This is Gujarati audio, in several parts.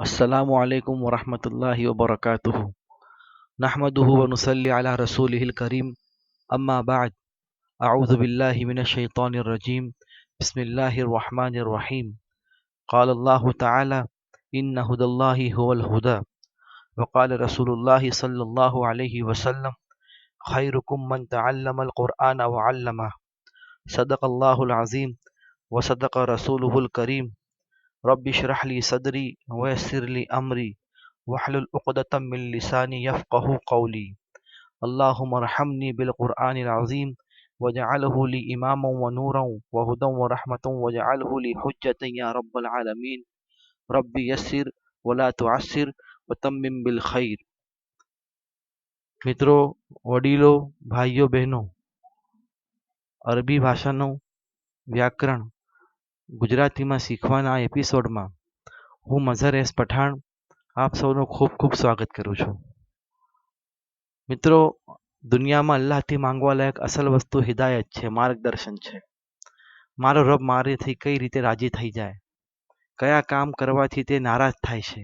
السلام عليكم ورحمة الله وبركاته نحمده ونصلي على رسوله الكريم أما بعد أعوذ بالله من الشيطان الرجيم بسم الله الرحمن الرحيم قال الله تعالى إن هدى الله هو الهدى وقال رسول الله صلى الله عليه وسلم خيركم من تعلم القرآن وعلمه صدق الله العظيم وصدق رسوله الكريم رب اشرح لي صدري ويسر لي أمري واحلل عقدة من لساني يفقه قولي اللهم ارحمني بالقرآن العظيم وجعله لي إماما ونورا وهدى ورحمة وجعله لي حجة يا رب العالمين رب يسر ولا تعسر وتمم بالخير મિત્રો વડીલો ભાઈઓ બહેનો અરબી ભાષાનું વ્યાકરણ ગુજરાતીમાં શીખવાના આ એપિસોડમાં હું મઝર એસ પઠાણ આપ સૌનું ખૂબ ખૂબ સ્વાગત કરું છું. મિત્રો, દુનિયામાં અલ્લાહથી માંગવા લાયક અસલ વસ્તુ હિદાયત છે, માર્ગદર્શન છે. મારો રબ મારેથી કઈ રીતે રાજી થઈ જાય? કયા કામ કરવાથી તે નારાજ થાય છે?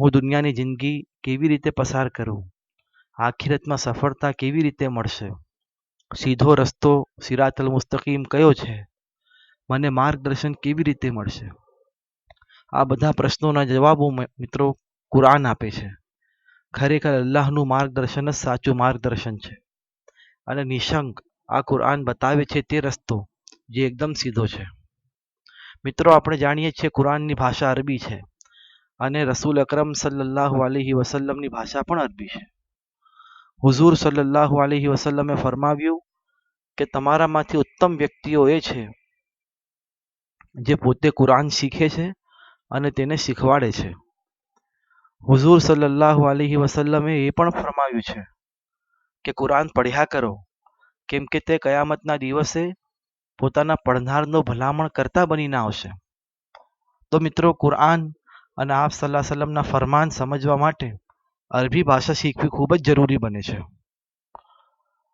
હું દુનિયાની જિંદગી કેવી રીતે પસાર કરું? આખિરતમાં સફળતા કેવી રીતે મળશે? સીધો રસ્તો સિરાતલ મુસ્તકીમ કયો છે? મને માર્ગદર્શન કેવી રીતે મળશે? આ બધા પ્રશ્નોના જવાબો મિત્રો કુરાન આપે છે. ખરેખર અલ્લાહનું માર્ગદર્શન જ સાચું માર્ગદર્શન છે. અને નિશંક આ કુરાન બતાવે છે તે રસ્તો જે એકદમ સીધો છે. મિત્રો, આપણે જાણીએ છીએ કુરાનની ભાષા અરબી છે. અને રસૂલ અકરમ સલ્લાહુ આલહી વસલ્લમની ભાષા પણ અરબી છે. હુઝુર સલ્લાહુ આલહી વસલ્લમે ફરમાવ્યું કે તમારામાંથી ઉત્તમ વ્યક્તિઓ એ છે જે પોતે કુરાન શીખે છે અને તેને શીખવાડે છે. હુઝુર સલ્લાહ અલૈહિ વસલ્લમે એ પણ ફરમાવ્યું છે કે કુરાન પઢ્યા કરો, કેમ કે તે કયામતના દિવસે પોતાના પડનારનો ભલામણ કરતા બનીને આવશે. તો મિત્રો, કુરાન અને આપ સલ્લાહ સલમના ફરમાન સમજવા માટે અરબી ભાષા શીખવી ખૂબ જ જરૂરી બને છે.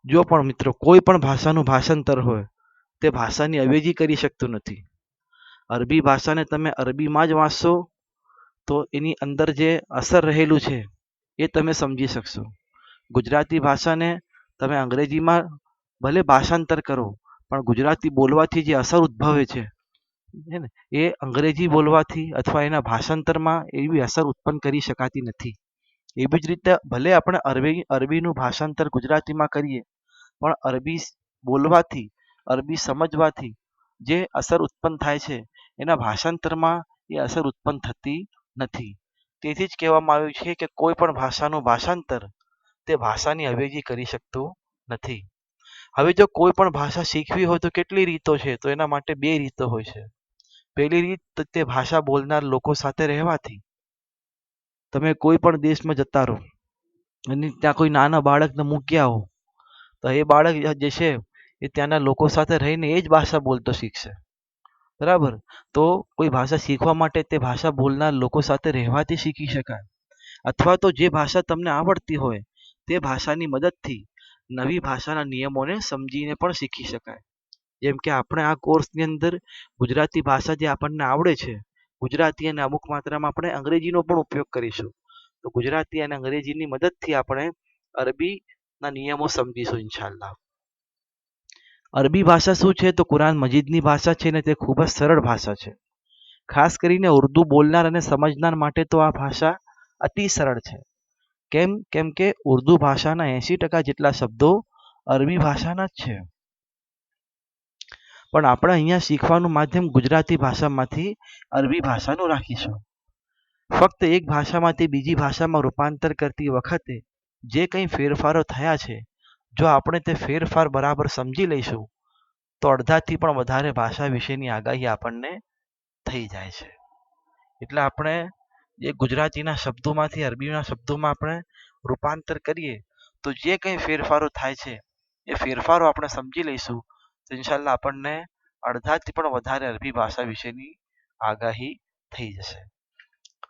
જો પણ મિત્રો, કોઈ પણ ભાષાનું ભાષાંતર હોય, તે ભાષાની અવેજી કરી શકતું નથી. અરબી ભાષાને તમે અરબીમાં જ વાંચશો, તો એની અંદર જે અસર રહેલું છે, એ તમે સમજી શકશો. ગુજરાતી ભાષાને તમે અંગ્રેજીમાં ભલે ભાષાંતર કરો, પણ ગુજરાતી બોલવાથી જે અસર ઉદ્ભવે છે ને, એ અંગ્રેજી બોલવાથી અથવા એના ભાષાંતરમાં એવી અસર ઉત્પન્ન કરી શકાતી નથી. એવી જ રીતે ભલે આપણે અરબી, અરબીનું ભાષાંતર ગુજરાતીમાં કરીએ, પણ અરબી બોલવાથી, અરબી સમજવાથી જે અસર ઉત્પન્ન થાય છે એના ભાષાંતરમાં એ અસર ઉત્પન્ન થતી નથી. તેથી જ કહેવામાં આવ્યું છે કે કોઈ પણ ભાષાનું ભાષાંતર તે ભાષાની અવેજી કરી શકતું નથી. હવે જો કોઈ પણ ભાષા શીખવી હોય તો કેટલી રીતો છે? તો એના માટે બે રીતો હોય છે. પહેલી રીત તે ભાષા બોલનાર લોકો સાથે રહેવાથી તમે કોઈ પણ દેશમાં જતા રહો અને ત્યાં કોઈ નાના બાળકને મૂક્યા હો, તો એ બાળક જે છે એ ત્યાંના લોકો સાથે રહીને એ જ ભાષા બોલતો શીખશે. બરાબર? તો કોઈ ભાષા શીખવા માટે તે ભાષા બોલનાર લોકો સાથે રહેવાથી શીખી શકાય. અથવા તો જે ભાષા તમને આવડતી હોય, તે ભાષાની મદદથી નવી ભાષાના નિયમોને સમજીને પણ શીખી શકાય. જેમ કે આપણે આ કોર્સની અંદર ગુજરાતી ભાષા જે આપણને આવડે છે, ગુજરાતી અને અમુક માત્રામાં આપણે અંગ્રેજીનો પણ ઉપયોગ કરીશું. તો ગુજરાતી અને અંગ્રેજીની મદદથી આપણે અરબીના નિયમો સમજીશું ઇન્શાલ્લાહ અરબી ભાષા શું છે? તો કુરાન મજીદની ભાષા છે ને તે ખૂબ જ સરળ ભાષા છે. ખાસ કરીને ઉર્દુ બોલનાર અને સમજનાર માટે તો આ ભાષા અતિ સરળ છે. કેમ? કેમ કે ઉર્દુ ભાષાના એંશી ટકા જેટલા શબ્દો અરબી ભાષાના જ છે. પણ આપણે અહીંયા શીખવાનું માધ્યમ ગુજરાતી ભાષામાંથી અરબી ભાષાનું રાખીશું. ફક્ત એક ભાષામાંથી બીજી ભાષામાં રૂપાંતર કરતી વખતે જે કંઈ ફેરફારો થયા છે જો આપણે તે ફેરફાર બરાબર સમજી લઈશું, તો અડધાથી પણ વધારે ભાષા વિશેની આગાહી આપણને થઈ જાય છે. એટલે આપણે જે ગુજરાતીના શબ્દોમાંથી અરબીના શબ્દોમાં આપણે રૂપાંતર કરીએ, તો જે કંઈ ફેરફારો થાય છે, એ ફેરફારો આપણે સમજી લઈશું, તો ઇન્શાલ્લાહ આપણને અડધાથી પણ વધારે અરબી ભાષા વિશેની આગાહી થઈ જશે.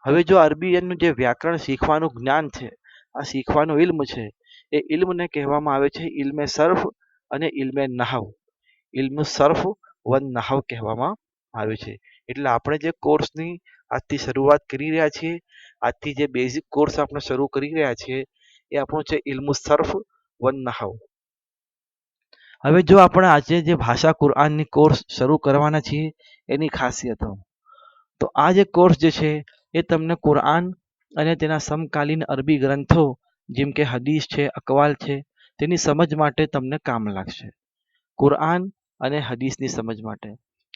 હવે જો અરબી એનું જે વ્યાકરણ શીખવાનું જ્ઞાન છે, આ શીખવાનું ઇલ્મ છે એ ઇલ્મને કહેવામાં આવે છે, ઇલ્મે સર્ફ અને ઇલ્મે નહાવ. ઇલ્મ સર્ફ વન નહાવ કહેવામાં આવે છે. એટલે આપણે જે કોર્સની આજથી શરૂઆત કરી રહ્યા છીએ, આજથી જે બેઝિક કોર્સ આપણે શરૂ કરી રહ્યા છીએ, એ આપણું છે ઇલ્મુ સર્ફ વન નહાવ. હવે જો આપણે આજે જે ભાષા કુરઆનની કોર્સ શરૂ કરવાના છીએ, એની ખાસિયતો. તો આ જે કોર્સ જે છે, એ તમને કુરઆન અને તેના સમકાલીન અરબી ગ્રંથો જેમ કે હદીસ છે, અકવાલ છે, તેની સમજ માટે તમને કામ લાગશે. કુરઆન અને હદીસની સમજ માટે.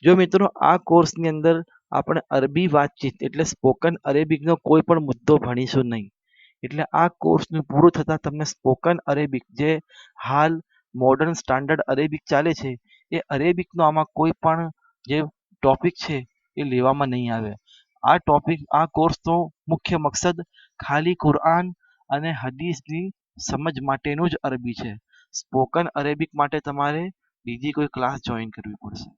જો મિત્રો, આ કોર્સની અંદર આપણે અરબી વાતચીત એટલે સ્પોકન અરેબિકનો કોઈ પણ મુદ્દો ભણીશું નહીં. એટલે આ કોર્સનું પૂરું થતાં તમને સ્પોકન અરેબિક જે હાલ મોડર્ન સ્ટાન્ડર્ડ અરેબિક ચાલે છે, એ અરેબિકનો આમાં કોઈ પણ જે ટોપિક છે, એ લેવામાં નહીં આવે. આ ટોપિક આ કોર્સનો મુખ્ય મકસદ ખાલી કુરઆન અને હદીસની સમજ માટેનું જ અરબી છે. સ્પોકન અરેબિક માટે તમારે બીજી કોઈ ક્લાસ જોઈન કરવી પડશે.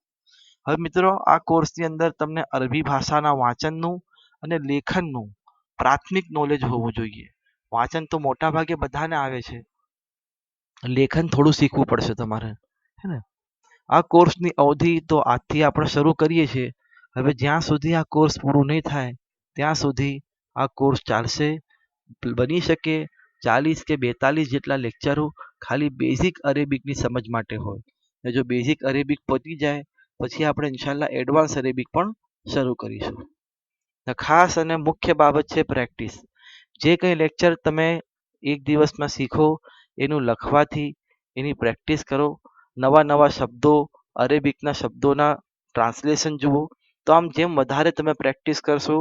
હવે મિત્રો, આ કોર્સની અંદર તમને અરબી ભાષાના વાંચનનું અને લેખનનું પ્રાથમિક નોલેજ હોવું જોઈએ. વાંચન તો મોટા ભાગે બધાને આવે છે. લેખન થોડું શીખવું પડશે તમારે, હે ને? આ કોર્સની અવધિ તો આજથી આપણે શરૂ કરીએ છીએ. હવે જ્યાં સુધી આ કોર્સ પૂરું નહીં થાય, ત્યાં સુધી આ કોર્સ ચાલશે બની શકે ચાલીસ કે બેતાલીસ જેટલા લેક્ચરો ખાલી બેઝિક અરેબિકની સમજ માટે હોય. ને જો બેઝિક અરેબિક પતી જાય, પછી આપણે ઇન્શાલ્લાહ એડવાન્સ અરેબિક પણ શરૂ કરીશું. ખાસ અને મુખ્ય બાબત છે પ્રેક્ટિસ જે કંઈ લેક્ચર તમે એક દિવસમાં શીખો, એનું લખવાથી એની પ્રેક્ટિસ કરો. નવા નવા શબ્દો અરેબિકના શબ્દોના ટ્રાન્સલેશન જુઓ. તો આમ જેમ વધારે તમે પ્રેક્ટિસ કરશો,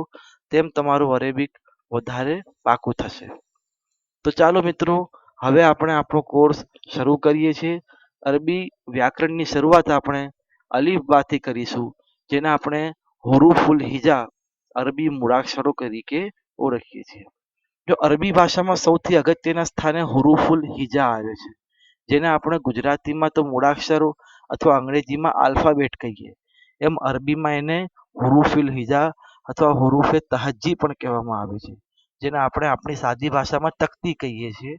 તેમ તમારું અરેબિક વધારે પાકું થશે. તો ચાલો મિત્રો, હવે આપણે આપણો કોર્સ શરૂ કરીએ છીએ. અરબી વ્યાકરણની શરૂઆત આપણે અલીફ કરીશું, જેને આપણે હુરુફુલ હિજા અરબી મૂળાક્ષરો તરીકે ઓળખીએ છીએ. જો અરબી ભાષામાં સૌથી અગત્યના સ્થાને હુરુફુલ હિજા આવે છે, જેને આપણે ગુજરાતીમાં તો મૂળાક્ષરો અથવા અંગ્રેજીમાં આલ્ફાબેટ કહીએ, એમ અરબીમાં એને હુરુફિલ હિજા અથવા હુરુફે તહજી પણ કહેવામાં આવે છે, જેને આપણે આપણી સાદી ભાષામાં તકતી કહીએ છીએ.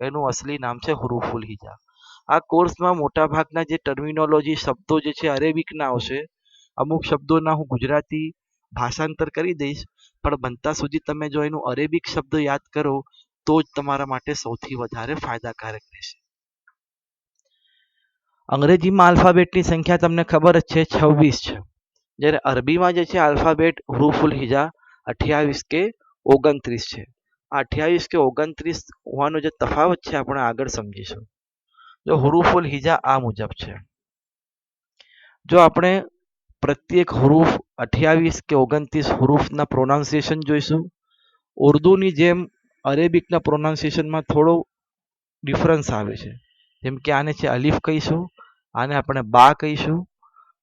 એનું અસલી નામ છે હુરુફુલ હિજા. આ કોર્સમાં મોટાભાગના જે ટર્મિનોલોજી શબ્દો જે છે અરેબિકના આવશે. અમુક શબ્દોના હું ગુજરાતી ભાષાંતર કરી દઈશ, પણ બનતા સુધી તમે જો એનું અરેબિક શબ્દ યાદ કરો, તો જ તમારા માટે સૌથી વધારે ફાયદાકારક રહેશે. અંગ્રેજીમાં આલ્ફાબેટની સંખ્યા તમને ખબર જ છે, છવ્વીસ છે. જ્યારે અરબીમાં જે છે આલ્ફાબેટ હુરુફુલ હિજા અઠ્યાવીસ કે ઓગણત્રીસ છે. આ અઠ્યાવીસ કે ઓગણત્રીસ હોવાનો જે તફાવત છે આપણે આગળ સમજીશું. જો હુરુફુલ હિજા આ મુજબ છે. જો આપણે પ્રત્યેક હુરૂફ અઠ્યાવીસ કે ઓગણત્રીસ હુરૂફના પ્રોનાઉન્સિએશન જોઈશું, ઉર્દુની જેમ અરેબિકના પ્રોનાઉન્સિએશનમાં થોડો ડિફરન્સ આવે છે. જેમ કે આને છે અલીફ કહીશું, આને આપણે બા કહીશું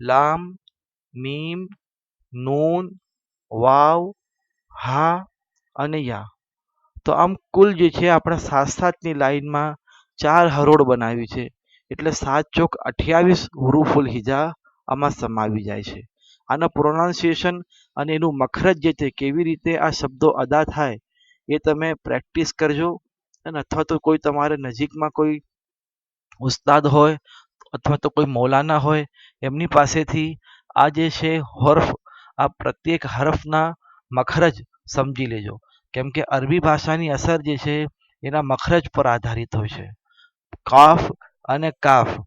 લામ મીમ નૂન વાવ હા અને યા તો આમ કુલ જે છે આપણે સાત સાતની લાઈનમાં ચાર હરોળ બનાવી છે. એટલે સાત ચોક અઠ્યાવીસ હુરુફુલ હિજા આમાં સમાવી જાય છે. આના પ્રોનાઉન્સિએશન અને એનું મખરજ જે છે, કેવી રીતે આ શબ્દો અદા થાય એ તમે પ્રેક્ટિસ કરજો. અને અથવા તો કોઈ તમારે નજીકમાં કોઈ ઉસ્તાદ હોય, અથવા તો કોઈ મૌલાના હોય એમની પાસેથી આ જે છે હર્ફ, આ પ્રત્યેક હરફના મખરજ સમજી લેજો. કેમ કે અરબી ભાષાની અસર જે છે, એના મખરજ પર આધારિત હોય છે. કાફ અને કાફ.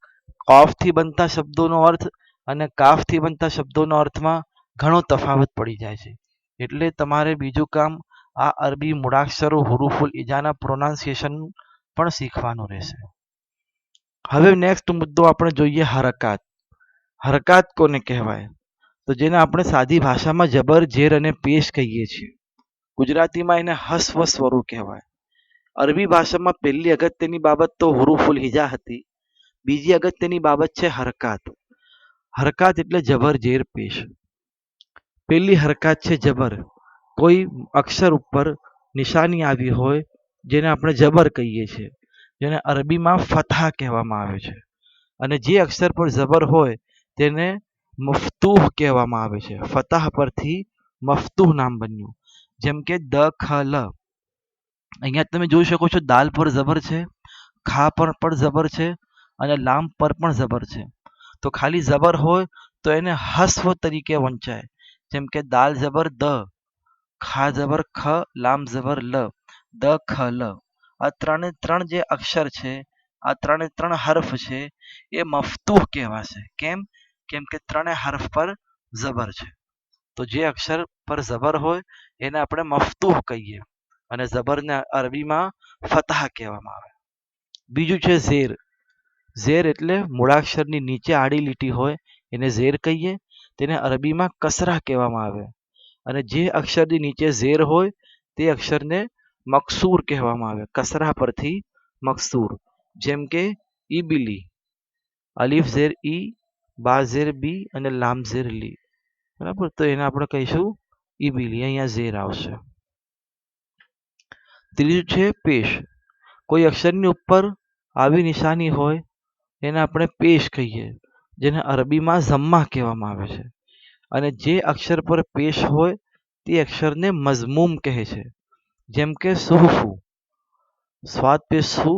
કોફથી બનતા શબ્દોનો અર્થ અને કાફથી બનતા શબ્દોનો અર્થમાં ઘણો તફાવત પડી જાય છે. એટલે તમારે બીજું કામ આ અરબી મૂળાક્ષરો, હુરુફુલ ઇજાના પ્રોનાઉન્સિએશન પણ શીખવાનું રહેશે. હવે નેક્સ્ટ મુદ્દો આપણે જોઈએ હરકાત. હરકાત કોને કહેવાય? તો જેને આપણે સાદી ભાષામાં જબર, ઝેર અને પેશ કહીએ છીએ. ગુજરાતીમાં એને હસ્વ સ્વરૂપ કહેવાય. અરબી ભાષામાં પહેલી અગત્યની બાબત તો હુરુફુલ હિજા હતી. બીજી અગત્યની બાબત છે હરકાત. હરકાત એટલે જબર, ઝેર, પેશ. પેલી હરકાત છે જબર. કોઈ અક્ષર ઉપર નિશાની આવી હોય જેને આપણે જબર કહીએ છીએ, જેને અરબીમાં ફથા કહેવામાં આવે છે. અને જે અક્ષર પર જબર હોય તેને મફતુહ કહેવામાં આવે છે. ફતહ પરથી મફતુહ નામ બન્યું. જેમ કે દ ખ લ અહીંયા તમે જોઈ શકો છો દાલ પર જબર છે, ખા પર પણ જબર છે અને લામ પર પણ જબર છે. તો ખાલી જબર હોય તો એને હસ્વ તરીકે વંચાય. જેમ કે દાલ જબર દ, ખા જબર ખ, લામ જબર લ. દ ખ લ આ ત્રણે ત્રણ જે અક્ષર છે, આ ત્રણે ત્રણ હર્ફ છે, એ મફતુહ કહેવાશે. કેમ? કેમ કે ત્રણે હર્ફ પર જબર છે. તો જે અક્ષર પર જબર હોય, એને આપણે મફતુહ કહીએ અને જબરને અરબીમાં ફતહ કહેવામાં આવે. બીજું છે ઝેર. ઝેર એટલે મૂળાક્ષરની નીચે આડી લીટી હોય, એને ઝેર કહીએ. તેને અરબીમાં કસરા કહેવામાં આવે. અને જે અક્ષરની નીચે ઝેર હોય, તે અક્ષરને મકસૂર કહેવામાં આવે. કસરા પરથી મકસૂર. જેમ કે ઈબીલી. અલીફ ઝેર ઈ બા બી અને લામ લી. બરાબર? તો એને આપણે કહીશું ઈબીલી. અહીંયા ઝેર આવશે. ત્રીજું છે પેશ. કોઈ અક્ષરની ઉપર આવી નિશાની હોય, એને આપણે પેશ કહીએ, જેને અરબીમાં ઝમ્મા કહેવામાં આવે છે. અને જે અક્ષર પર પેશ હોય, તે અક્ષરને મઝમૂમ કહે છે. જેમ કે સુહફુ સ્વાદ પેશ સુ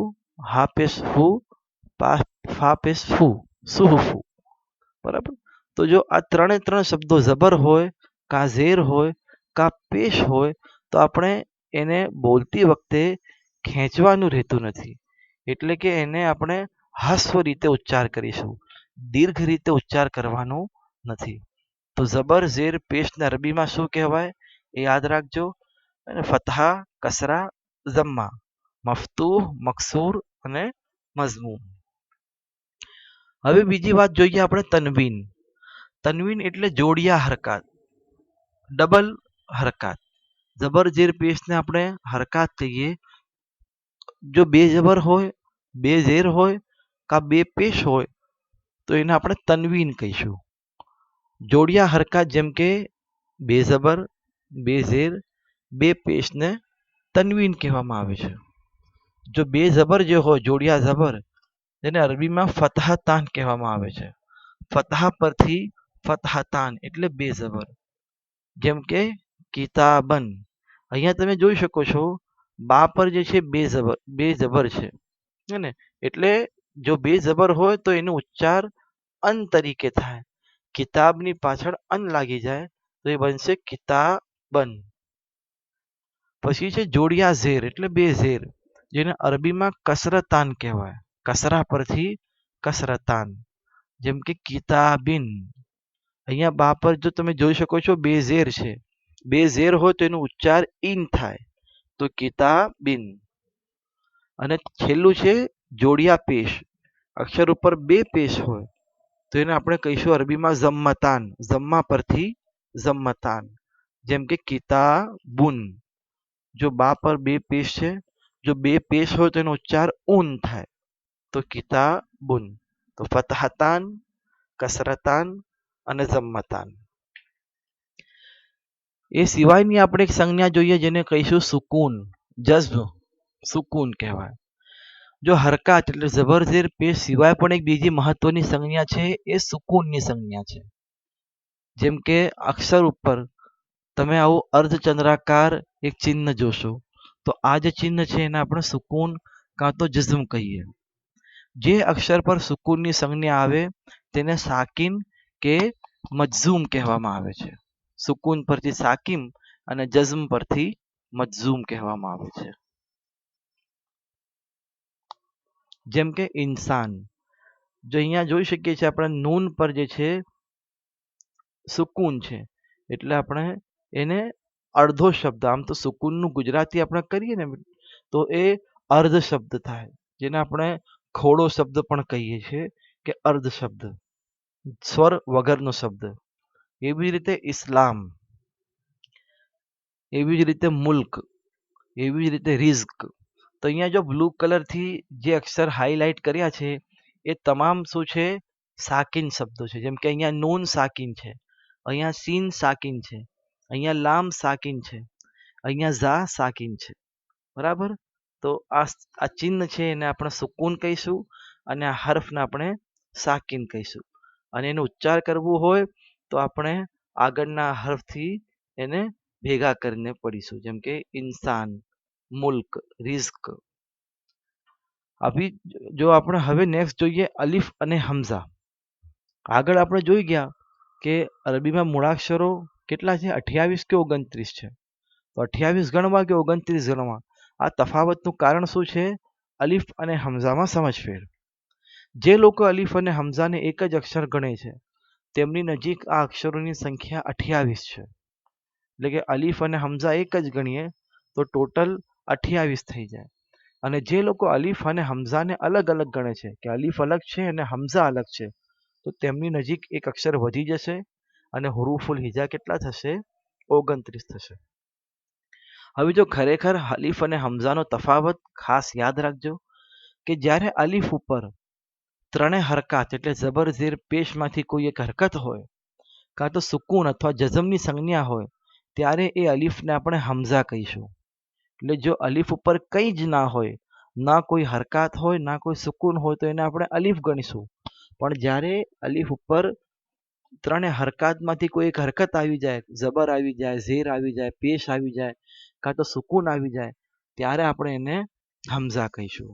હા પેશ ફુ ફા પેશ ફુ સુહફુ બરાબર? તો જો આ ત્રણે ત્રણ શબ્દો જબર હોય કા ઝેર હોય, કા પેશ હોય, તો આપણે એને બોલતી વખતે ખેંચવાનું રહેતું નથી. એટલે કે એને આપણે હસ્વ રીતે ઉચ્ચાર કરીશું. દીર્ઘ રીતે ઉચ્ચાર કરવાનું નથી. તો જબર, ઝેર પેશને અરબીમાં શું કહેવાય? એ યાદ રાખજો. અને ફતહા, કસરા જમ્મા મફતુહ, મકસૂર અને મઝમૂમ. હવે બીજી વાત જોઈએ આપણે તનવીન. તનવીન એટલે જોડિયા હરકત. ડબલ હરકત. જબર ઝેર પેશને આપણે હરકત કહીએ. જો બે જબર હોય, બે ઝેર હોય કા બે પેશ હોય, તો એને આપણે તનવીન કહીશું. જોડિયા હરકત જેમ કે બે જબર, બે ઝેર, બે પેશને તનવીન કહેવામાં આવે છે. જો બે જબર જે હોય, જોડિયા જબર તેને અરબીમાં ફતહતાન કહેવામાં આવે છે. ફતહ પરથી ફતહતાન એટલે બે જબર જેમ કે કિતાબન. અહીંયા તમે જોઈ શકો છો, બા પર જે છે બે જબર બે જબર છે ને? એટલે જો બે જબર હોય તો એનો ઉચ્ચાર અન તરીકે થાય. કિતાબની પાછળ અન લાગી જાય, તો એ બનશે કિતાબન. પછી છે જોડિયા ઝેર એટલે બે ઝેર જેને અરબીમાં કસરતાન કહેવાય. કસરા પરથી કસરતાન. જેમ કે કિતાબિન. અહીંયા બા પર જો તમે જોઈ શકો છો બે ઝેર છે. બે ઝેર હોય તો એનો ઉચ્ચાર ઇન થાય. તો કિતાબિન. અને છેલ્લું છે જોડિયા પેશ. અક્ષર ઉપર બે પેશ હોય. તો એને આપણે કહીશું અરબીમાં જમ્મતાન ઝમ્મા પરથી ઝમ્મતાન. જેમ કે કિતાબુન. જો બા પર બે પેશ છે. જો બે પેશ હોય તો એનો ઉચ્ચાર ઉન થાય. તો કિતાબુન તો ફતહતાન કસરતાન અને જમ્મતાન એ સિવાયની આપણે એક સંજ્ઞા જોઈએ જેને કહીશું સુકૂન જઝ્બ સુકૂન કહેવાય. જો હરકત એટલે જબર ઝેર પેશ સિવાય પણ એક બીજી મહત્વની સંજ્ઞા છે, એ સુકૂનની સંજ્ઞા છે. જેમ કે અક્ષર ઉપર તમે આવું અર્ધચંદ્રાકાર એક ચિહ્ન જોશો, તો આ જે ચિહ્ન છે એને આપણે સુકૂન કાં તો જઝમ કહીએ. જે અક્ષર પર સુકૂનની સંજ્ઞા આવે તેને સાકિન કે મજઝૂમ કહેવામાં આવે છે. સુકૂન પરથી સાકિમ અને જઝમ પરથી મજઝૂમ કહેવામાં આવે છે. જેમ કે ઇન્સાન. જો અહીંયા જોઈ શકીએ છીએ આપણે નૂન પર જે છે સુકૂન છે. એટલે આપણે એને અડધો શબ્દ, આમ તો સુકૂનનું ગુજરાતી આપણે કરીએ ને, તો એ અર્ધ શબ્દ થાય. જેને આપણે ખોડો શબ્દ પણ કહીએ છીએ કે અર્ધ શબ્દ, સ્વર વગરનો શબ્દ. એવી રીતે ઇસ્લામ, એવી જ રીતે મુલ્ક, એવી જ રીતે રિઝક. તો અહીંયા જો બ્લુ કલરથી જે અક્ષર હાઇલાઇટ કર્યા છે, એ તમામ શું છે? સાકિન શબ્દો છે. જેમ કે અહીંયા નૂન સાકિન છે, અહીંયા સીન સાકિન છે, અહીંયા લામ સાકિન છે, અહીંયા ઝા સાકિન છે. બરાબર? તો આ આ ચિહ્ન છે એને આપણે સુકૂન કહીશું અને આ હર્ફને આપણે સાકિન કહીશું. અને એનો ઉચ્ચાર કરવો હોય તો આપણે આગળના હર્ફથી એને ભેગા કરીને પડીશું. જેમ કે ઇન્સાન, મુલ્ક રિસ્ક અભી જો આપણે હવે નેક્સ્ટ જોઈએ અલીફ અને હમઝા. આગળ આપણે જોઈ ગયા કે અરબીમાં મૂળાક્ષરો કેટલા છે? અઠ્યાવીસ કે ઓગણત્રીસ છે. તો અઠ્યાવીસ ગણવા કે ઓગણત્રીસ ગણવા? આ તફાવતનું કારણ શું છે? અલીફ અને હમઝામાં સમજફેર જે લોકો અલીફ અને હમઝાને એક જ અક્ષર ગણે છે, તેમની નજીક આ અક્ષરોની સંખ્યા અઠ્યાવીસ છે. એટલે કે અલીફ અને હમઝા એક જ ગણીએ, તો ટોટલ અઠ્યાવીસ થઈ જાય. અને જે લોકો અલીફ અને હમઝાને અલગ અલગ ગણે છે, કે અલીફ અલગ છે અને હમઝા અલગ છે, તો તેમની નજીક એક અક્ષર વધી જશે અને હુરુફુલ હિજા કેટલા થશે? ઓગણત્રીસ થશે. હવે જો ખરેખર અલીફ અને હમઝાનો તફાવત ખાસ યાદ રાખજો કે જ્યારે અલીફ ઉપર ત્રણેય હરકાત એટલે જબર પેશમાંથી કોઈ એક હરકત હોય કાં તો સુકૂન અથવા જઝમની સંજ્ઞા હોય, ત્યારે એ અલીફને આપણે હમઝા કહીશું. એટલે જો અલીફ ઉપર કંઈ જ ના હોય, ના કોઈ હરકાત હોય, ના કોઈ સુકૂન હોય, તો એને આપણે અલીફ ગણીશું. પણ જ્યારે અલીફ ઉપર ત્રણે હરકાતમાંથી કોઈ એક હરકત આવી જાય, જબર આવી જાય, ઝેર આવી જાય, પેશ આવી જાય કાં તો સુકૂન આવી જાય, ત્યારે આપણે એને હમઝા કહીશું.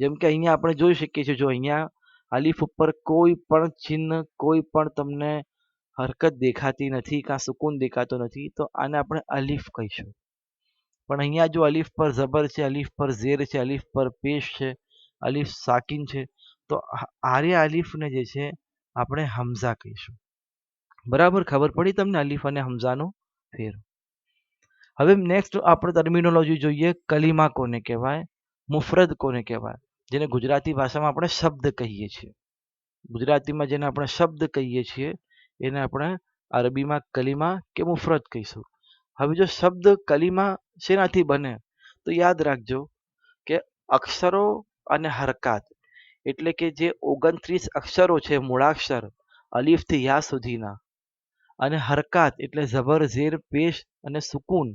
જેમ કે અહીંયા આપણે જોઈ શકીએ છીએ, જો અહીંયા અલીફ ઉપર કોઈ પણ ચિહ્ન, કોઈ પણ તમને હરકત દેખાતી નથી, કાં સુકૂન દેખાતો નથી, તો આને આપણે અલીફ કહીશું. પણ અહીંયા જો અલીફ પર જબર છે અલીફ પર ઝેર છે અલીફ પર પેશ છે અલીફ સાકિન છે, તો આર્ય અલીફને જે છે આપણે હમઝા કહીશું. બરાબર? ખબર પડી તમને અલીફ અને હમઝાનો ફેર? હવે નેક્સ્ટ આપણે ટર્મિનોલોજી જોઈએ, કલીમા કોને કહેવાય, મુફરદ કોને કહેવાય, જેને ગુજરાતી ભાષામાં આપણે શબ્દ કહીએ છીએ. ગુજરાતીમાં જેને આપણે શબ્દ કહીએ છીએ, એને આપણે અરબીમાં કલીમા કે મુફરદ કહીશું. હવે જો શબ્દ કલીમા શેનાથી બને, તો યાદ રાખજો કે અક્ષરો અને હરકાત એટલે કે જે ઓગણત્રીસ અક્ષરો છે, મૂળાક્ષર અલીફથી યા સુધીના, અને હરકાત એટલે જબર ઝેર, પેશ અને સુકૂન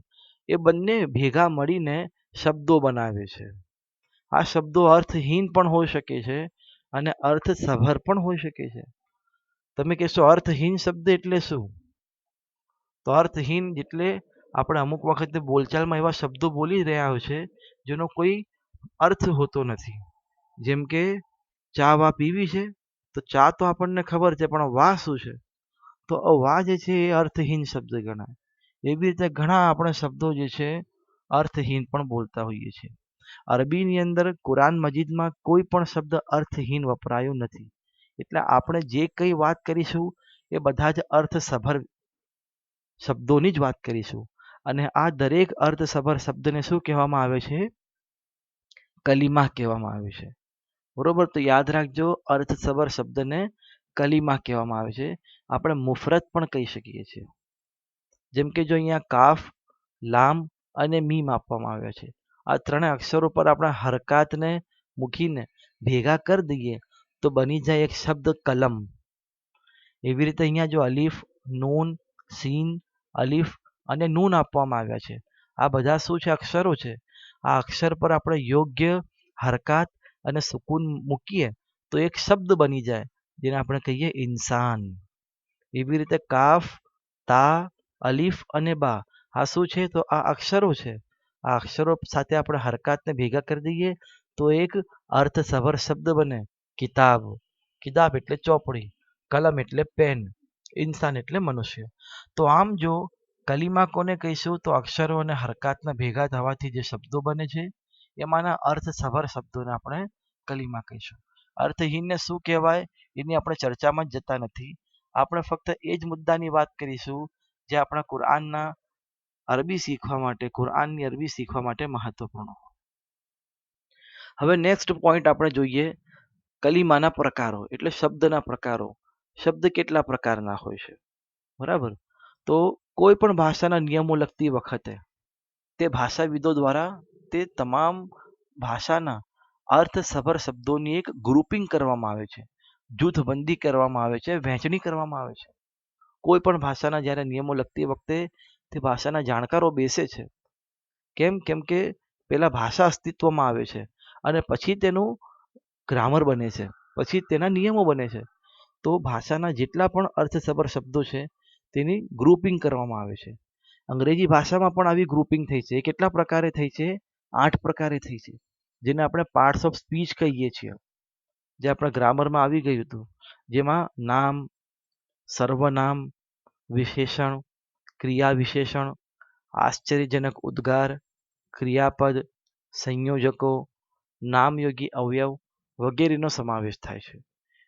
એ બંને ભેગા મળીને શબ્દો બનાવે છે. આ શબ્દો અર્થહીન પણ હોઈ શકે છે અને અર્થસભર પણ હોઈ શકે છે. તમે કહેશો અર્થહીન શબ્દ એટલે શું? તો અર્થહીન એટલે આપણે અમુક વખતે બોલચાલમાં એવા શબ્દો બોલી રહ્યા હોય છે જેનો કોઈ અર્થ હોતો નથી. જેમ કે ચા વા પીવી છે? તો ચા તો આપણને ખબર છે, પણ વા શું છે? તો વા જે છે એ અર્થહીન શબ્દ ગણાય. એવી રીતે ઘણા આપણે શબ્દો જે છે, અર્થહીન પણ બોલતા હોઈએ છીએ. અરબીની અંદર કુરાન મજીદમાં કોઈ પણ શબ્દ અર્થહીન વપરાયો નથી. એટલે આપણે જે કંઈ વાત કરીશું, એ બધા જ અર્થસભર શબ્દોની જ વાત કરીશું. અને આ દરેક અર્થસભર શબ્દને શું કહેવામાં આવે છે? કલીમા કહેવામાં આવે છે. બરોબર? તો યાદ રાખજો, અર્થસભર શબ્દને કલીમા કહેવામાં આવે છે. આપણે મુફરત પણ કહી શકીએ છીએ. જેમ કે જો અહીંયા કાફ, લામ અને મીમ આપવામાં આવ્યા છે. આ ત્રણેય અક્ષરો પર આપણે હરકાતને મૂકીને ભેગા કરી દઈએ તો બની જાય એક શબ્દ કલમ. એવી રીતે અહીંયા જો અલીફ, નૂન, સીન, અલીફ અને નૂન આપવામાં આવ્યા છે. આ બધા શું છે? અક્ષરો છે. આ અક્ષર પર આપણે યોગ્ય હરકાત અને સુકૂન મૂકીએ તો એક શબ્દ બની જાય, જેને આપણે કહીએ ઇન્સાન. એવી રીતે કાફ, તા અલીફ અને બા. આ શું છે? તો આ અક્ષરો છે. આ અક્ષરો સાથે આપણે હરકાતને ભેગા કરી દઈએ તો એક અર્થસભર શબ્દ બને. કિતાબ. કિતાબ એટલે ચોપડી. કલમ એટલે પેન. ઇન્સાન એટલે મનુષ્ય. તો આમ જો કલીમા કોને કહીશું તો અક્ષરો અને હરકતના ભેગા થવાથી જે શબ્દો બને છે, એમાંના અર્થસભર શબ્દોને આપણે કલીમા કહીશું. અર્થહીનને શું કહેવાય? એની આપણે ચર્ચામાં જ જતા નથી. આપણે ફક્ત એ જ મુદ્દાની વાત કરીશું જે આપણા કુરાનના અરબી શીખવા માટે, કુરાનની અરબી શીખવા માટે મહત્વપૂર્ણ હવે નેક્સ્ટ પોઈન્ટ આપણે જોઈએ કલીમાના પ્રકારો, એટલે શબ્દના પ્રકારો. શબ્દ કેટલા પ્રકારના હોય છે? બરાબર? તો કોઈ પણ ભાષાના નિયમો લખતી વખતે તે ભાષાવિદો દ્વારા તે તમામ ભાષાના અર્થસભર શબ્દોની એક ગ્રુપિંગ કરવામાં આવે છે. જૂથબંધી કરવામાં આવે છે, વહેંચણી કરવામાં આવે છે. કોઈ પણ ભાષાના જ્યારે નિયમો લખતી વખતે તે ભાષાના જાણકારો બેસે છે. કેમ? કેમ કે પેલા ભાષા અસ્તિત્વમાં આવે છે અને પછી તેનું ગ્રામર બને છે, પછી તેના નિયમો બને છે. તો ભાષાના જેટલા પણ અર્થસભર શબ્દો છે તેની ગ્રુપિંગ કરવામાં આવે છે. અંગ્રેજી ભાષામાં પણ આવી ગ્રુપિંગ થઈ છે. એ કેટલા પ્રકારે થઈ છે? આઠ પ્રકારે થઈ છે. જેને આપણે પાર્ટ્સ ઓફ સ્પીચ કહીએ છીએ. જે આપણા ગ્રામરમાં આવી ગયું હતું. જેમાં નામ સર્વનામ વિશેષણ, ક્રિયા વિશેષણ, આશ્ચર્યજનક ઉદ્ગાર, ક્રિયાપદ, સંયોજકો, નામયોગી અવયવ વગેરેનો સમાવેશ થાય છે.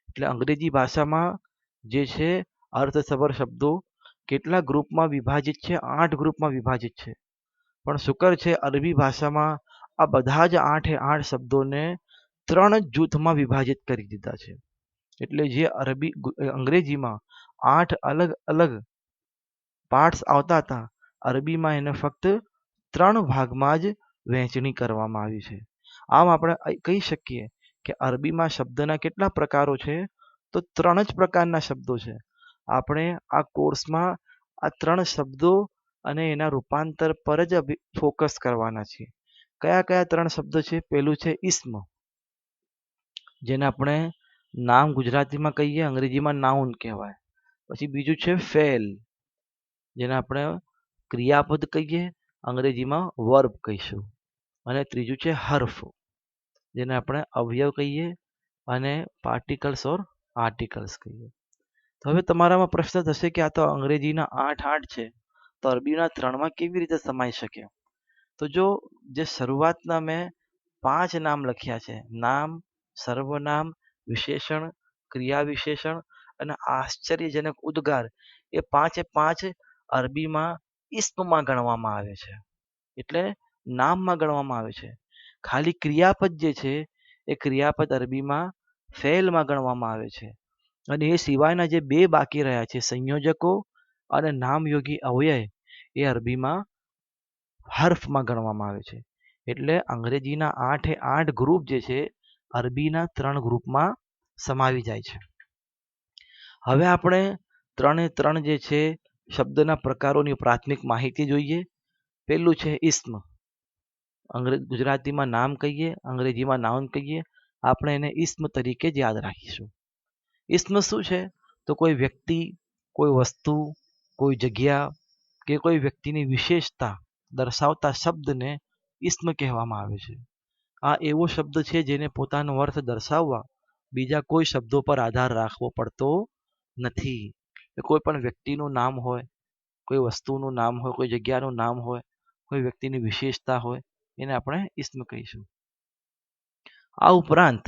એટલે અંગ્રેજી ભાષામાં જે છે, અર્થસભર શબ્દો કેટલા ગ્રુપમાં વિભાજિત છે, આઠ ગ્રુપમાં વિભાજિત છે. પણ શુકર છે, અરબી ભાષામાં આ બધા જ આઠે આઠ શબ્દોને ત્રણ જૂથમાં વિભાજિત કરી દીધા છે. એટલે જે અરબી, અંગ્રેજીમાં આઠ અલગ અલગ પાર્ટ્સ આવતા હતા. અરબીમાં એને ફક્ત ત્રણ ભાગમાં જ વહેંચણી કરવામાં આવી છે. આમ આપણે કહી શકીએ કે અરબીમાં શબ્દના કેટલા પ્રકારો છે? તો ત્રણ જ પ્રકારના શબ્દો છે. આપણે આ કોર્સમાં આ ત્રણ શબ્દો અને એના રૂપાંતર પર જ ફોકસ કરવાના છીએ. કયા કયા ત્રણ શબ્દો છે? પેલું છે ઇસ્મ જેને આપણે નામ ગુજરાતીમાં કહીએ, અંગ્રેજીમાં નાઉન કહેવાય. પછી બીજું છે ફેલ જેને આપણે ક્રિયાપદ કહીએ, અંગ્રેજીમાં વર્બ કહીશું. અને ત્રીજું છે હર્ફ, જેને આપણે અવયવ કહીએ અને પાર્ટિકલ્સ ઓર આર્ટિકલ્સ કહીએ. તો હવે તમારામાં પ્રશ્ન થશે કે આ તો અંગ્રેજીના આઠ આઠ છે, તો અરબીના ત્રણમાં કેવી રીતે સમાઈ શકે? તો જો જે શરૂઆતના મેં પાંચ નામ લખ્યા છે, નામ, સર્વનામ, વિશેષણ ક્રિયા વિશેષણ અને આશ્ચર્યજનક ઉદ્ગાર એ પાંચે પાંચ અરબીમાં ઇસ્મમાં ગણવામાં આવે છે. એટલે નામમાં ગણવામાં આવે છે. ખાલી ક્રિયાપદ જે છે, એ ક્રિયાપદ અરબીમાં ફેલમાં ગણવામાં આવે છે. અને એ સિવાયના જે બે બાકી રહ્યા છે, સંયોજકો અને નામયોગી અવયય એ અરબીમાં હર્ફમાં ગણવામાં આવે છે. એટલે અંગ્રેજીના આઠે આઠ ગ્રુપ જે છે, અરબીના ત્રણ ગ્રુપમાં સમાવી જાય છે. હવે આપણે ત્રણે ત્રણ જે છે, શબ્દના પ્રકારોની પ્રાથમિક માહિતી જોઈએ. પહેલું છે ઇસ્મ અંગ્રેજ ગુજરાતીમાં નામ કહીએ, અંગ્રેજીમાં નાઉન કહીએ, આપણે એને ઇસ્મ તરીકે જ યાદ રાખીશું. ઇસ્મ શું છે? તો કોઈ વ્યક્તિ, કોઈ વસ્તુ, કોઈ જગ્યા કે કોઈ વ્યક્તિની વિશેષતા દર્શાવતા શબ્દને ઇસ્મ કહેવામાં આવે છે. આ એવો શબ્દ છે જેને પોતાનો અર્થ દર્શાવવા બીજા કોઈ શબ્દો પર આધાર રાખવો પડતો નથી. કોઈ પણ વ્યક્તિનું નામ હોય, કોઈ વસ્તુનું નામ હોય, કોઈ જગ્યાનું નામ હોય, કોઈ વ્યક્તિની વિશેષતા હોય, એને આપણે ઇસ્મ કહીશું. આ ઉપરાંત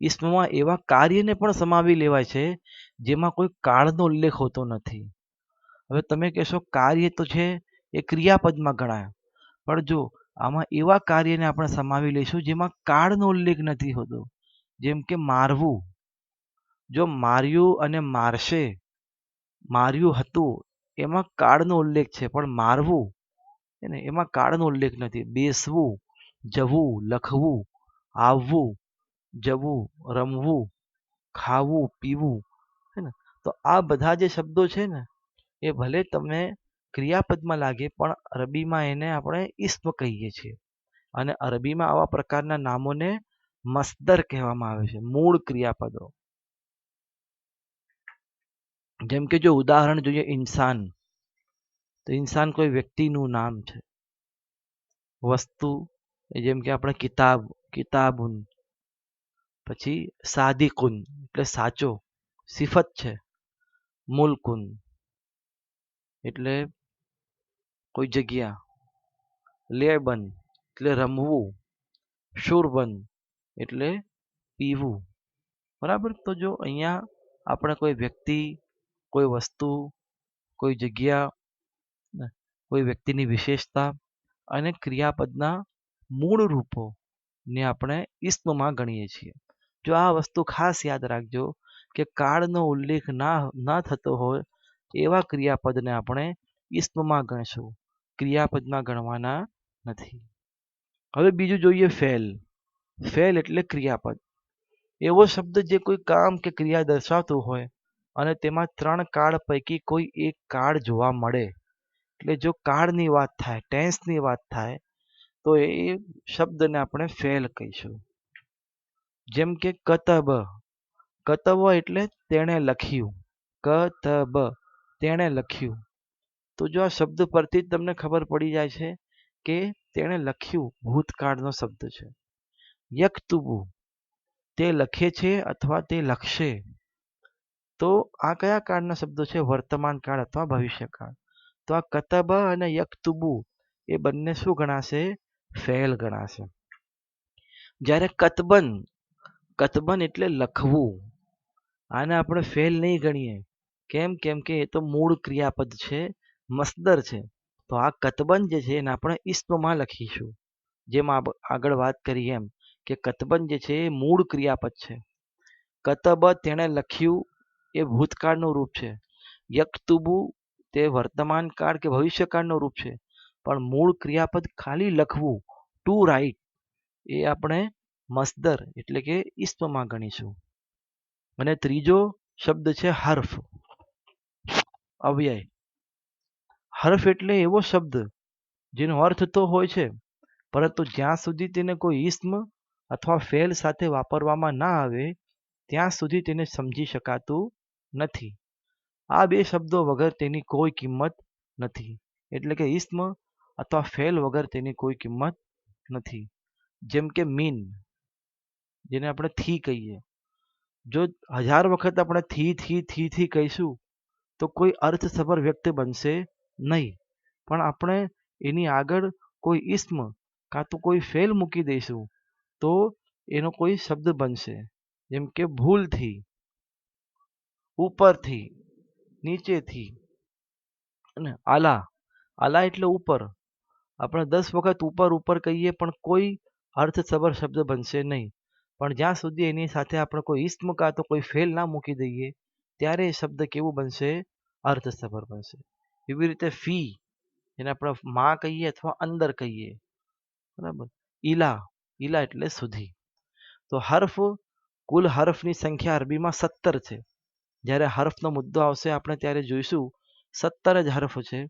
ઇસ્મમાં એવા કાર્યને પણ સમાવી લેવાય છે, જેમાં કોઈ કાળનો ઉલ્લેખ હોતો નથી. હવે તમે કહેશો કાર્ય તો છે, એ ક્રિયાપદમાં ગણાય. પણ જો આમાં એવા કાર્યને આપણે સમાવી લઈશું જેમાં કાળનો ઉલ્લેખ નથી હોતો, જેમ કે મારવું. જો માર્યું અને મારશે, માર્યું હતું, એમાં કાળનો ઉલ્લેખ છે, પણ મારવું, એને એમાં કાળનો ઉલ્લેખ નથી. બેસવું, જવું, લખવું, આવવું, જવું, રમવું, ખાવું, પીવું, હે ને? તો આ બધા જે શબ્દો છે ને, એ ભલે તમને ક્રિયાપદમાં લાગે, પણ અરબીમાં એને આપણે ઇસ્મ કહીએ છીએ. અને અરબીમાં આવા પ્રકારના નામોને મસ્દર કહેવામાં આવે છે. મૂળ ક્રિયાપદો. જેમ કે જો ઉદાહરણ જોઈએ ઇન્સાન, તો ઇન્સાન કોઈ વ્યક્તિનું નામ છે. વસ્તુ જેમ કે આપણે કિતાબ, કિતાબુન, પછી સાદિકુન, એટલે સાચો, સિફત છે. મુલકુન, એટલે કોઈ જગ્યા. લેબન, એટલે રમવું. શુરબન, એટલે પીવું. બરાબર? તો જો અહીંયા આપણે કોઈ વ્યક્તિ કોઈ વસ્તુ, કોઈ જગ્યા કોઈ વ્યક્તિની વિશેષતા અને ક્રિયાપદના મૂળ રૂપો ને આપણે ઇસ્મમાં ગણીએ છીએ. જો આ વસ્તુ ખાસ યાદ રાખજો કે કાળનો ઉલ્લેખ ના ના થતો હોય એવા ક્રિયાપદને આપણે ઇસ્મમાં ગણશું. ક્રિયાપદમાં ગણવાના નથી. હવે બીજું જોઈએ ફેલ. ફેલ એટલે ક્રિયાપદ. એવો શબ્દ જે કોઈ કામ કે ક્રિયા દર્શાવતું હોય અને તેમાં ત્રણ કાર્ડ પૈકી કોઈ એક કાળ જોવા મળે. એટલે જો કાળની વાત થાય ટેન્સની વાત થાય, તો એ શબ્દને આપણે ફેલ કહીશું. જેમ કે કતબ. કતબ એટલે તેણે લખ્યું. કતબ. તેણે લખ્યું. તો જો આ શબ્દ પરથી જ તમને ખબર પડી જાય છે કે તેણે લખ્યું, ભૂતકાળનો શબ્દ છે. યકતુબુ. તે લખે છે અથવા તે લખશે. તો આ કયા કાળના શબ્દો છે? વર્તમાન કાળ અથવા ભવિષ્યકાળ. તો આ કતબ અને યકતુબુ એ બંને શું ગણાશે? ફેલ ગણાશે. જ્યારે કતબન કતબન એટલે લખવું. આને આપણે ફેલ નહીં ગણીએ. કેમ? કેમ કે એ તો મૂળ ક્રિયાપદ છે, મસદર છે. તો આ કતબન જે છે એને આપણે ઇસ્મમાં લખીશું. જેમ આગળ વાત કરી એમ કે કતબન જે છે એ મૂળ ક્રિયાપદ છે. કતબ તેણે લખ્યું એ ભૂતકાળનું રૂપ છે. યકતુબુ તે વર્તમાન કાળ કે ભવિષ્યકાળનું રૂપ છે. પણ મૂળ ક્રિયાપદ ખાલી લખવું ટુ રાઇટ એ આપણે મસદર એટલે કે ઇસ્મમાં ગણીશું. અને ત્રીજો શબ્દ છે હર્ફ, અવ્યય. હર્ફ એટલે એવો શબ્દ જેનો અર્થ તો હોય છે, પરંતુ જ્યાં સુધી તેને કોઈ ઇસ્મ અથવા ફેલ સાથે વાપરવામાં ના આવે, ત્યાં સુધી તેને સમજી શકાતું નથી. આ બે શબ્દો વગર તેની કોઈ કિંમત નથી. એટલે કે ઇસ્મ અથવા ફેલ વગર તેની કોઈ કિંમત નથી. જેમ કે મીન, જેને આપણે થી કહીએ. જો હજાર વખત આપણે થી થી થી થી કહીશું, તો કોઈ અર્થસભર વ્યક્ત બનશે નહીં. પણ આપણે એની આગળ કોઈ ઇસ્મ કાં તો કોઈ ફેલ મૂકી દઈશું, તો એનો કોઈ શબ્દ બનશે. જેમ કે ભૂલથી. ઉપરથી, નીચેથી અને આલા. આલા એટલે ઉપર. આપણે દસ વખત ઉપર ઉપર કહીએ પણ કોઈ અર્થસભર શબ્દ બનશે નહીં. પણ જ્યાં સુધી એની સાથે આપણે કોઈ ઇસ્મ કાં તો કોઈ ફેલ ના મૂકી દઈએ, ત્યારે એ શબ્દ કેવું બનશે? અર્થસભર બનશે. એવી રીતે ફી, એને આપણે માં કહીએ અથવા અંદર કહીએ. બરાબર? ઈલા. ઈલા એટલે સુધી. તો હર્ફ, કુલ હર્ફની સંખ્યા અરબીમાં સત્તર છે. જ્યારે હર્ફનો મુદ્દો આવશે, આપણે ત્યારે જોઈશું સત્તર જ હર્ફ છે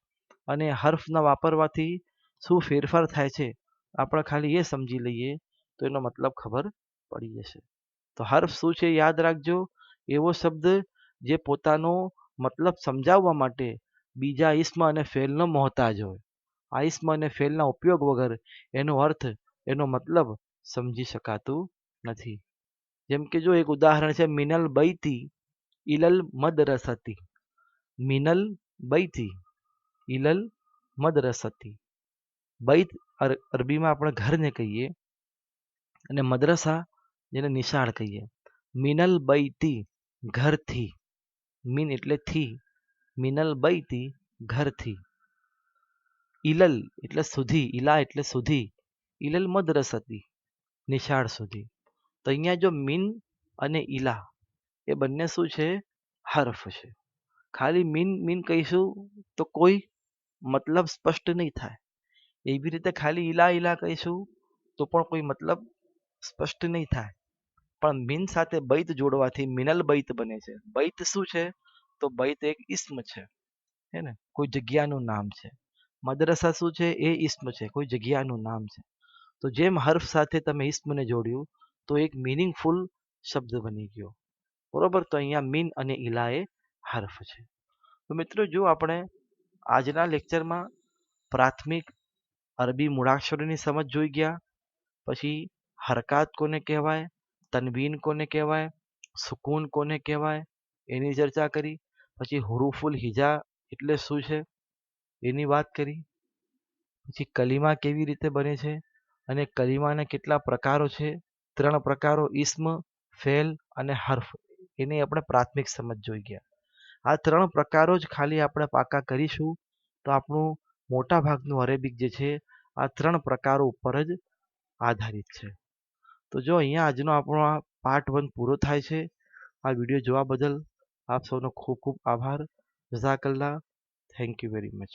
અને હર્ફના વાપરવાથી શું ફેરફાર થાય છે, આપણે ખાલી એ સમજી લઈએ તો એનો મતલબ ખબર પડી જશે. તો હર્ફ શું છે યાદ રાખજો, એવો શબ્દ જે પોતાનો મતલબ સમજાવવા માટે બીજા ઈસ્મ અને ફેલનો મોહતાજ હોય. આ ઈસ્મ અને ફેલના ઉપયોગ વગર એનો અર્થ, એનો મતલબ સમજી શકાતું નથી. જેમ કે જો એક ઉદાહરણ છે, મિનલ બૈતી. ઇલલ મદરસતી. મિનલ બૈતી ઇલલ મદરસતી. બૈત અરબીમાં આપણે ઘરને કહીએ અને મદ્રસા જેને નિશાળ કહીએ. મિનલ બૈતી, ઘરથી. મીન એટલે થી. મિનલ બૈતી, ઘરથી. ઇલલ એટલે સુધી ઇલા એટલે સુધી ઇલલ મદ્રસતી, નિશાળ સુધી. તો અહીંયા જો મીન અને ઇલા એ બંને શું છે? હર્ફ છે. ખાલી મીન મીન કહીશું તો કોઈ મતલબ સ્પષ્ટ નહીં થાય. એવી રીતે ખાલી ઈલા ઈલા કહીશું તો પણ કોઈ મતલબ સ્પષ્ટ નહીં થાય. પણ મીન સાથે બૈત જોડવાથી મિનલ બૈત બને છે. બૈત શું છે? તો બૈત એક ઇસ્મ છે. હે ને? કોઈ જગ્યાનું નામ છે. મદ્રસા શું છે? એ ઇસ્મ છે. કોઈ જગ્યાનું નામ છે. તો જેમ હર્ફ સાથે તમે ઇસ્મને જોડ્યું તો એક મિનિંગફુલ શબ્દ બની ગયો. બરોબર? તો અહીંયા મીન અને ઇલા એ હર્ફ છે. તો મિત્રો જો આપણે આજના લેક્ચરમાં પ્રાથમિક અરબી મૂળાક્ષરોની સમજ જોઈ ગયા, પછી હરકાત કોને કહેવાય, તનવીન કોને કહેવાય, સુકૂન કોને કહેવાય, એની ચર્ચા કરી, પછી હુરુફુલ હિજા એટલે શું છે એની વાત કરી, પછી કલીમા કેવી રીતે બને છે અને કલીમાના કેટલા પ્રકારો છે? ત્રણ પ્રકારો ઇસ્મ ફેલ અને હર્ફ. એની આપણે પ્રાથમિક સમજ જોઈ ગયા. આ ત્રણ પ્રકારો જ ખાલી આપણે પાકા કરીશું તો આપણું મોટા ભાગનું અરેબિક જે છે, આ ત્રણ પ્રકારો ઉપર જ આધારિત છે. તો જો અહીંયા આજનો આપણો આ પાર્ટ વન પૂરો થાય છે, આ વીડિયો જોવા બદલ આપ સૌનો ખૂબ ખૂબ આભાર. જઝાકલ્લા થેન્ક યુ વેરી મચ